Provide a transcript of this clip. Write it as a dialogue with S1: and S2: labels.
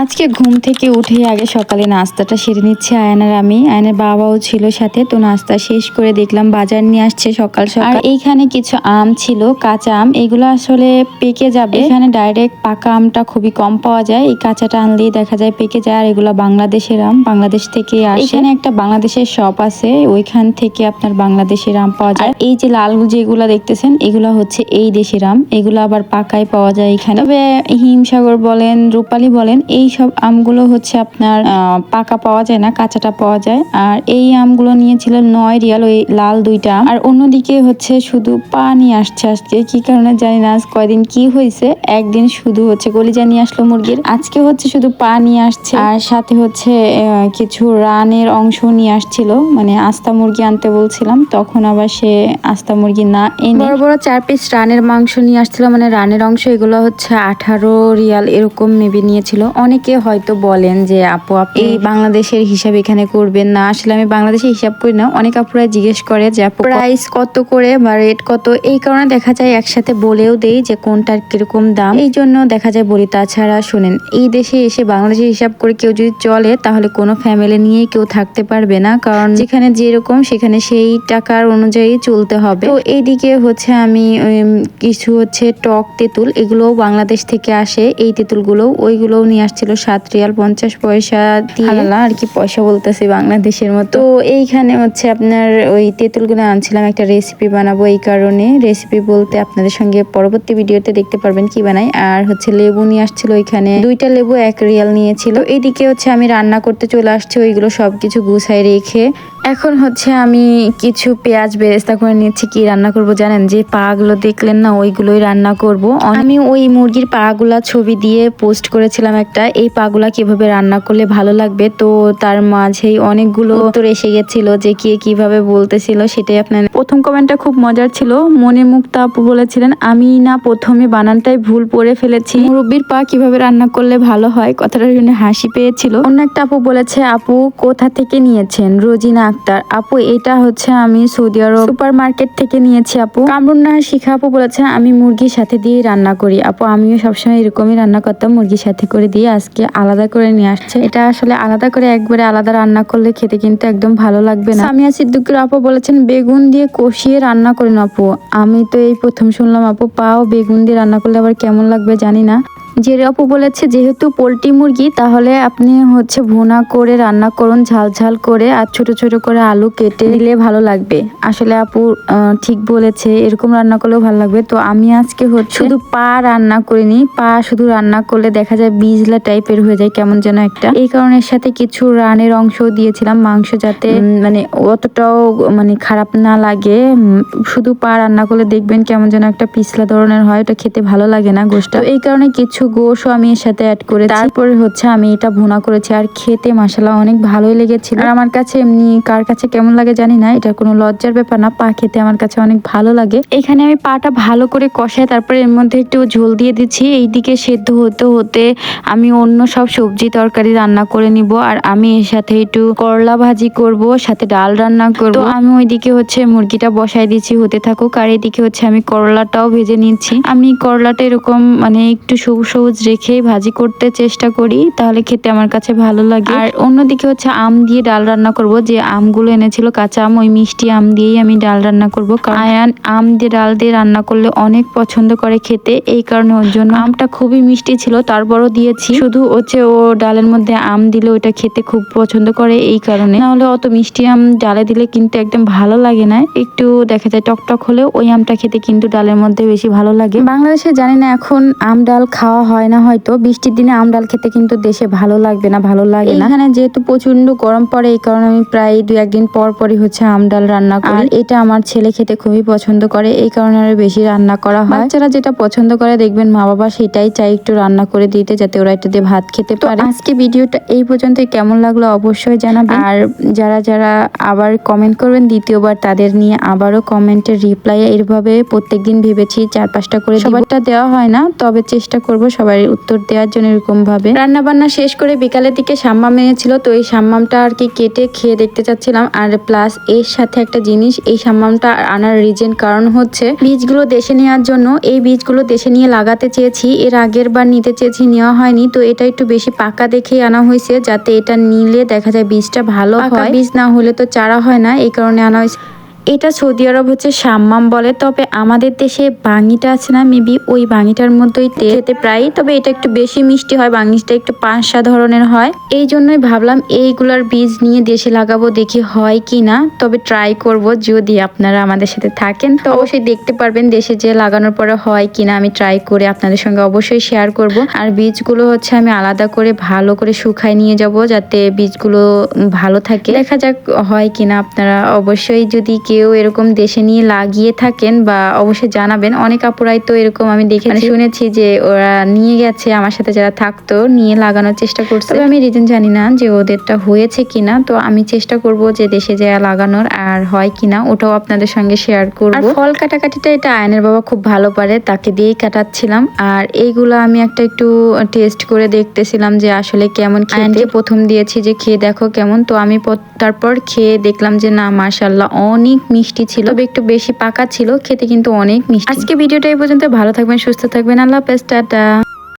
S1: আজকে ঘুম থেকে উঠে আগে সকালে নাস্তাটা সেরে নিচ্ছে আয়নার আমি। আয়নার বাবাও ছিল সাথে তো নাস্তা শেষ করে দেখলাম বাজার নিয়ে আসছে সকাল সকাল। এইখানে কিছু আম ছিল কাঁচা আম এগুলো আসলে পেকে যাবে। এখানে ডাইরেক্ট পাকা আমটা খুবই কম পাওয়া যায়। এই কাঁচাটা আনলেই দেখা যায় পেকে যায় আর এগুলো বাংলাদেশের আম। বাংলাদেশ থেকে আসে। এখানে একটা বাংলাদেশের শপ আছে ওইখান থেকে আপনার বাংলাদেশের আম পাওয়া যায়। এই যে লাল যেগুলো দেখতেছেন এগুলো হচ্ছে এই দেশের আম। এগুলো আবার পাকায় পাওয়া যায় এখানে। তবে হিমসাগর বলেন রূপালী বলেন এই সব আমগুলো হচ্ছে আপনার পাকা পাওয়া যায় না, কাঁচাটা পাওয়া যায়। আর এই আমগুলো নিয়েছিল নয় রিয়াল, ওই লাল দুইটা। আর অন্যদিকে হচ্ছে শুধু পা নিয়ে আসছে আজকে, কি কারণে জানি না, আজ কয়দিন কি হয়েছে? একদিন শুধু হচ্ছে কলিজা নিয়ে আসলো মুরগির। আজকে হচ্ছে শুধু পা নিয়ে আসছে। আর সাথে হচ্ছে কিছু রানের অংশ নিয়ে আসছিল মানে আস্তা মুরগি আনতে বলছিলাম, তখন আবার সে আস্তা মুরগি না এনে বড় বড় চার পিস রানের মাংস নিয়ে আসছিল মানে রানের অংশ, এগুলো হচ্ছে আঠারো রিয়াল এরকম মেবি নিয়েছিল। অনেকে হয়তো বলেন যে আপু আপনি এই বাংলাদেশের হিসাব এখানে করবেন না। আসলে আমি বাংলাদেশে হিসাব করি না। অনেক আপুরা জিজ্ঞেস করে যে আপু প্রাইস কত? করে বা রেট কত? এই কারণে দেখা যায় একসাথে বলেও দেই যে কোনটার কীরকম দাম? এই জন্য দেখা যায় বলি তাছাড়া শুনেন এই দেশে এসে বাংলাদেশে হিসাব করে কেউ যদি চলে তাহলে কোনো ফ্যামিলি নিয়ে কেউ থাকতে পারবে না। কারণ যেখানে যেরকম সেখানে সেই টাকার অনুযায়ী চলতে হবে। তো এইদিকে হচ্ছে আমি কিছু হচ্ছে টক তেঁতুল এগুলোও বাংলাদেশ থেকে আসে। এই তেঁতুলগুলো ওইগুলোও নিয়ে আসছিল সাত রিয়াল পঞ্চাশ পয়সা হালালা আর কি পয়সা বলতেছি বাংলাদেশের মতো। তো এইখানে হচ্ছে আপনার ওই তেঁতুলগুলো আনছিলাম একটা রেসিপি বানাবো এই কারণে। রেসিপি বলতে আপনাদের সঙ্গে পরবর্তী ভিডিওতে দেখতে পারবেন কি বানাই। আর হচ্ছে লেবু নিয়ে আসছিল ওইখানে। দুইটা লেবু এক রিয়াল নিয়েছিল। এইদিকে হচ্ছে আমি রান্না করতে চলে আসছি ওইগুলো সবকিছু গুছাই রেখে। এখন হচ্ছে আমি কিছু পেঁয়াজ বেরেস্তা করে নিচ্ছি। কি রান্না করব জানেন? যে পাগুলো দেখলেন না, ওইগুলোই রান্না করব। আমি ওই মুরগির পা গুলা ছবি দিয়ে পোস্ট করেছিলাম একটা। এই পাগুলা কীভাবে রান্না করলে ভালো লাগবে? তো তার মাঝেই অনেকগুলো উত্তর এসে গেছিল যে কে কীভাবে বলতেছিল সেটাই আপনার প্রথম কমেন্টটা খুব মজার ছিল। মনে মুক্তা আপু বলেছিলেন, আমি না প্রথমে বানানটাই ভুল পড়ে ফেলেছি। মুরব্বির পা কীভাবে রান্না করলে ভালো হয়? কথাটা শুনে হাসি পেয়েছিল। অন্য একটা আপু বলেছে, আপু কোথা থেকে নিয়েছেন? রোজিনা আক্তার। আপু, এটা হচ্ছে আমি সৌদি আরব সুপার মার্কেট থেকে নিয়েছি, আপু। কামরুন নাহার শিখা আপু বলেছে, আমি মুরগির সাথে দিয়ে রান্না করি। আপু, আমিও সবসময় এরকমই রান্না করতাম, মুরগির সাথে করে দিয়ে আজকে আলাদা করে নিয়ে আসছে। এটা আসলে আলাদা করে একবারে আলাদা রান্না করলে খেতে কিন্তু একদম ভালো লাগবে না। সামিয়া সিদ্দিকুর আপু বলেছেন, বেগুন দিয়ে কষিয়ে রান্না করেন আপু। আমি তো এই প্রথম শুনলাম, আপু, পাও বেগুন দিয়ে রান্না করলে আবার কেমন লাগবে জানি না। যে আপু বলেছে, যেহেতু পোলট্রি মুরগি, তাহলে আপনি হচ্ছে ভুনা করে রান্না করুন, ঝাল ঝাল করে, আর ছোট ছোট করে আলু কেটে দিলে ভালো লাগবে। আসলে আপু ঠিক বলেছে, এরকম রান্না করলেও ভালো লাগবে। তো আমি আজকে হচ্ছে শুধু পা রান্না করিনি, পা শুধু রান্না করলে দেখা যায় বিজলা টাইপের হয়ে যায়, কেমন যেন একটা। এই কারণের সাথে কিছু রানের অংশ দিয়েছিলাম, মাংস যাতে মানে অতটাও মানে খারাপ না লাগে। শুধু পা রান্না করলে দেখবেন কেমন যেন একটা পিছলা ধরনের হয়, ওটা খেতে ভালো লাগে না গোশটা এই কারণে কিছু গোশও আমি এর সাথে অ্যাড করে তারপরে হচ্ছে আমি এটা ভুনা করেছি। আর খেতে মশলা অনেক ভালোই লেগেছিল। আর আমার কাছে এমনি কার কাছে কেমন লাগে জানি না, এটা কোনো লজ্জার ব্যাপার না। পা খেতে আমার কাছে অনেক ভালো লাগে। এখানে আমি পাটা ভালো করে কষাই তারপরে এর মধ্যে একটু ঝোল দিয়ে দিচ্ছি। এইদিকে সেদ্ধ হতে হতে আমি অন্য সব সবজি তরকারি রান্না করে নিব। আর আমি এর সাথে একটু করলা ভাজি করব, সাথে ডাল রান্না করব। আমি ওইদিকে হচ্ছে মুরগিটা বসাই দিচ্ছি, হতে থাকুক। আর এদিকে হচ্ছে আমি করলাটাও ভেজে নিচ্ছি। আমি করলাটা এরকম মানে একটু সবুজ সবুজ রেখে ভাজি করতে চেষ্টা করি, তাহলে খেতে আমার কাছে ভালো লাগে। আর অন্যদিকে হচ্ছে আম দিয়ে ডাল রান্না করব, যে আমগুলো এনেছিল, কাঁচা আম, ওই মিষ্টি আম দিয়েই আমি ডাল রান্না করব। আয়ান আম দিয়ে ডাল দিয়ে রান্না করলে অনেক পছন্দ করে খেতে, এই কারণে ওর জন্য আমটা খুবই মিষ্টি ছিল, তারপরও দিয়েছি। শুধু হচ্ছে ও ডালের মধ্যে আম দিলে ওটা খেতে খুব পছন্দ করে, এই কারণে। নাহলে অত মিষ্টি আম ডালে দিলে কিন্তু একদম ভালো লাগে না, একটু দেখা যায় টক টক হলেও ওই আমটা খেতে কিন্তু ডালের মধ্যে বেশি ভালো লাগে। বাংলাদেশে জানি না এখন আম, ডাল খাওয়া হয় না হয়তো। বৃষ্টির দিনে আম ডাল খেতে কিন্তু দেশে ভালো লাগবে না ভালো লাগে না। এখানে যেহেতু প্রচণ্ড গরম পড়ে এই কারণে আমি প্রায় দু একদিন পর পরই হচ্ছে আম ডাল রান্না করি। এটা আমার ছেলে খেতে খুবই পছন্দ করে এই কারণে আরও বেশি রান্না করা হয়। বাচ্চারা যেটা পছন্দ করে দেখবেন মা বাবা সেটাই চাই একটু রান্না করে দিতে যাতে ওরা এটা দিয়ে ভাত খেতে পারে। আজকে ভিডিওটা এই পর্যন্ত কেমন লাগল অবশ্যই জানাবেন। আর যারা যারা আবার কমেন্ট করবেন দ্বিতীয়বার তাদের নিয়ে আবারও কমেন্টের রিপ্লাই এইভাবে প্রত্যেকদিন ভেবেছি চার পাঁচটা করে সবারটা দেওয়া হয় না তবে চেষ্টা করব সবাই উত্তর দেওয়ার জন্য এরকম ভাবে রান্না বান্না শেষ করে বিকালের দিকে সাম্মাম এনেছিল তো এই সাম্মামটা আর কি কেটে খেয়ে দেখতে চাচ্ছিলাম। আর প্লাস এর সাথে একটা জিনিস এই সাম্মামটা আনার রিজন কারণ হচ্ছে বীজগুলো দেশে নেওয়ার জন্য এই বীজগুলো দেশে নিয়ে লাগাতে চেয়েছি এর আগের বার নিতে চেয়েছি নেওয়া হয়নি তো এটা একটু বেশি পাকা দেখে আনা হয়েছে যাতে এটা নিলে দেখা যায় বীজটা ভালো হয়। বীজ না হলে তো চারা হয় না এই কারণে আনা হয়েছে। এটা সৌদি আরব হচ্ছে সাম্মাম বলে, তবে আমাদের দেশে বাঙিটা আছে না মেবি ওই বাঙিটার মধ্যেই খেতে প্রায় তবে এটা একটু বেশি মিষ্টি হয়, বাঙিটা একটু পাঁচশা ধরনের হয়। এই জন্যই ভাবলাম এইগুলার বীজ নিয়ে দেশে লাগাবো, দেখি হয় কি না তবে ট্রাই করব যদি আপনারা আমাদের সাথে থাকেন। তো অবশ্যই দেখতে পারবেন দেশে যে লাগানোর পরে হয় কিনা, আমি ট্রাই করে আপনাদের সঙ্গে অবশ্যই শেয়ার করব। আর বীজগুলো হচ্ছে আমি আলাদা করে ভালো করে শুকায় নিয়ে যাব, যাতে বীজগুলো ভালো থাকে। দেখা যাক হয় কিনা, আপনারা অবশ্যই যদি কেউ এরকম দেশে নিয়ে লাগিয়ে থাকেন বা অবশ্যই জানাবেন। অনেক আপুরাই তো এরকম আমি দেখে শুনেছি যে ওরা নিয়ে গেছে আমার সাথে যারা থাকতো নিয়ে লাগানোর চেষ্টা করছে। আমি রিজন জানি না যে ওদেরটা হয়েছে কিনা। তো আমি চেষ্টা করব যে দেশে যা লাগানোর আর হয় কিনা ওটাও আপনাদের সঙ্গে শেয়ার করব। আর ফল কাটাকাটিটা এটা আয়নের বাবা খুব ভালো পারে তাকে দিয়েই কাটাচ্ছিলাম। আর এইগুলো আমি একটা একটু টেস্ট করে দেখতেছিলাম যে আসলে কেমন আয়নকে প্রথম দিয়েছি যে খেয়ে দেখো কেমন। তো আমি তারপর খেয়ে দেখলাম যে না মাশাল্লাহ অনেক মিষ্টি ছিল। তবে একটু বেশি পাকা ছিল খেতে কিন্তু অনেক মিষ্টি। আজকে ভিডিওটা এই পর্যন্ত ভালো থাকবেন সুস্থ থাকবেন আল্লাহ হাফেজ টাটা।